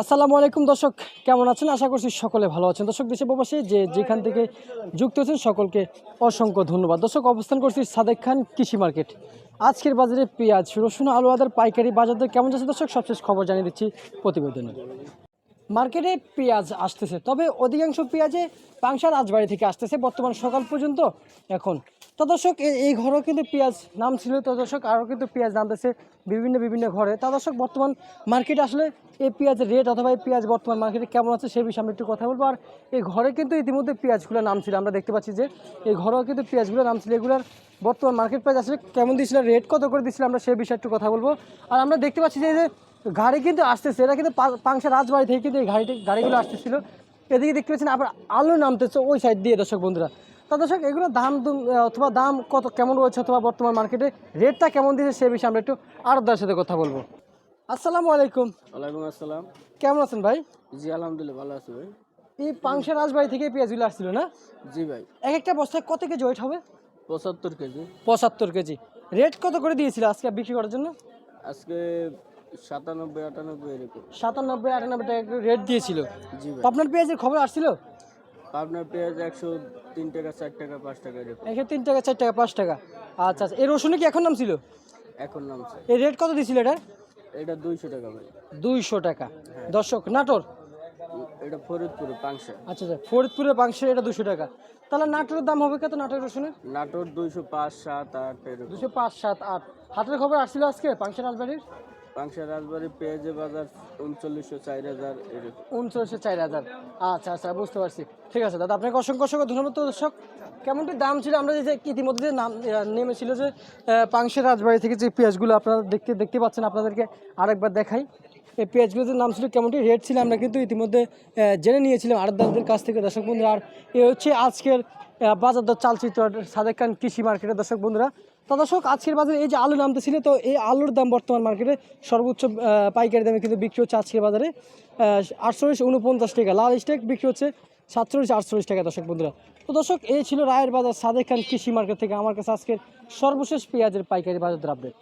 আসসালামু আলাইকুম দর্শক, কেমন আছেন? আশা করছি সকলে ভালো আছেন। দর্শক, দেশে প্রবাসী যে যেখান থেকে যুক্ত হয়েছেন সকলকে অসংখ্য ধন্যবাদ। দর্শক, অবস্থান করছি সাদেক খান কৃষি মার্কেট। আজকের বাজারে পেঁয়াজ, রসুন, আলু, আদার পাইকারি বাজারদের কেমন যাচ্ছে দর্শক? সবশেষ খবর জানিয়ে দিচ্ছি প্রতিবেদনে। মার্কেটে পেঁয়াজ আসতেছে। তবে অধিকাংশ পেঁয়াজে পাংশা রাজবাড়ি থেকে আসতেছে, বর্তমান সকাল পর্যন্ত এখন। তো দর্শক এই ঘরেও কিন্তু পেঁয়াজ নাম ছিল তো দর্শক, আরও কিন্তু পেঁয়াজ নামতেছে বিভিন্ন বিভিন্ন ঘরে। তা দর্শক, বর্তমান মার্কেটে আসলে এই পেঁয়াজের রেট অথবা এই পেঁয়াজ বর্তমান মার্কেটে কেমন আছে সেই বিষয়ে আমরা একটু কথা বলব। আর এই ঘরে কিন্তু ইতিমধ্যে পেঁয়াজগুলো নাম ছিল আমরা দেখতে পাচ্ছি যে এই ঘরেও কিন্তু পেঁয়াজগুলো নাম ছিল এগুলোর বর্তমান মার্কেট প্রাইস আসলে কেমন দিয়েছিল রেট কত করে দিয়েছিল আমরা সেই বিষয়ে একটু কথা বলব। আর আমরা দেখতে পাচ্ছি যে যে গাড়ি কিন্তু আসতেছে এটা কিন্তু পাংশা রাজবাড়ি থেকে কিন্তু এই গাড়িটি গাড়িগুলো আসতেছিল। এদিকে দেখতে পাচ্ছেন আবার আলু নামতেছে ওই সাইড দিয়ে দর্শক বন্ধুরা। তা দর্শক এগুলো দাম দুম- অথবা দাম কত কেমন রয়েছে অথবা বর্তমান মার্কেটে রেটটা কেমন দিয়েছে সে বিষয়ে আমরা একটু আরদার সাথে কথা বলব। আসসালামু আলাইকুম। ওয়ালাইকুম আসসালাম। কেমন আছেন ভাই? জি আলহামদুলিল্লাহ ভালো আছি ভাই। এই পাংশা রাজবাড়ি থেকে পেঁয়াজগুলো আসছিল না? জি ভাই। এক একটা বস্তায় কত কেজি ওয়েট হবে? পঁচাত্তর কেজি। পঁচাত্তর কেজি। রেট কত করে দিয়েছিল আজকে বিক্রি করার জন্য? আজকে সাতানব্বই আটানব্বই এরকম। সাতানব্বই আটানব্বই টাকা রেট দিয়েছিল। জি ভাই। আপনার পেঁয়াজের খবর আসছিল? পাবনার পেঁয়াজ একশো তিন টাকা চার টাকা পাঁচ টাকা এরকম। এখানে তিন টাকা চার টাকা পাঁচ টাকা। আচ্ছা আচ্ছা। এই রসুনে কি এখন নাম ছিল? এখন নামছে এই রেট কত দিয়েছিল এটা? এটা দুইশো টাকা ভাই। দুইশো টাকা। দর্শক নাটোর? এটা ফরিদপুর পাংশা। আচ্ছা আচ্ছা। ফরিদপুরের মাংসের এটা দুশো টাকা। তাহলে নাটোরের দাম হবে কত নাটোর রসুনের? নাটোর দুইশো পাঁচ সাত আট দুশো পাঁচ সাত আট। হাটের খবর আসছিল আজকে পাংশা রাজবাড়ির পাংশা রাজবাড়ি পেঁয়াজের বাজার উনচল্লিশশো চার হাজার উনচল্লিশশো চার হাজার। আচ্ছা আচ্ছা বুঝতে পারছি। ঠিক আছে, দাদা, আপনাকে অসংখ্য অসংখ্য ধন্যবাদ দর্শক। কেমনটি দাম ছিল? আমরা যে ইতিমধ্যে যে নাম নেমেছিল যে পাংশের রাজবাড়ি থেকে যে পেঁয়াজগুলো আপনারা দেখতে দেখতে পাচ্ছেন, আপনাদেরকে আরেকবার দেখাই। এই পেঁয়াজগুলোর নাম ছিল কেমনটি? রেট ছিল, আমরা কিন্তু ইতিমধ্যে জেনে নিয়েছিলাম আড়তদারদের কাছ থেকে, দর্শক বন্ধুরা। আর এ হচ্ছে আজকের বাজার দর চালচিত্র, সাদেক খান কৃষি মার্কেটের দর্শক বন্ধুরা। তো দর্শক, আজকের বাজারে এই যে আলু নামতে নামতেছিল তো এই আলুর দাম বর্তমান মার্কেটে সর্বোচ্চ পাইকারি দামে কিন্তু বিক্রি হচ্ছে আজকের বাজারে আটচল্লিশ উনপঞ্চাশ টাকা। লাল স্টেক বিক্রি হচ্ছে সাতচল্লিশ, আটচল্লিশ টাকা, দর্শক বন্ধুরা। তো দর্শক, এই ছিল রায়ের বাজার সাদেক খান কৃষি মার্কেট থেকে আমার কাছে আজকের সর্বশেষ পেঁয়াজের পাইকারি বাজার আপডেট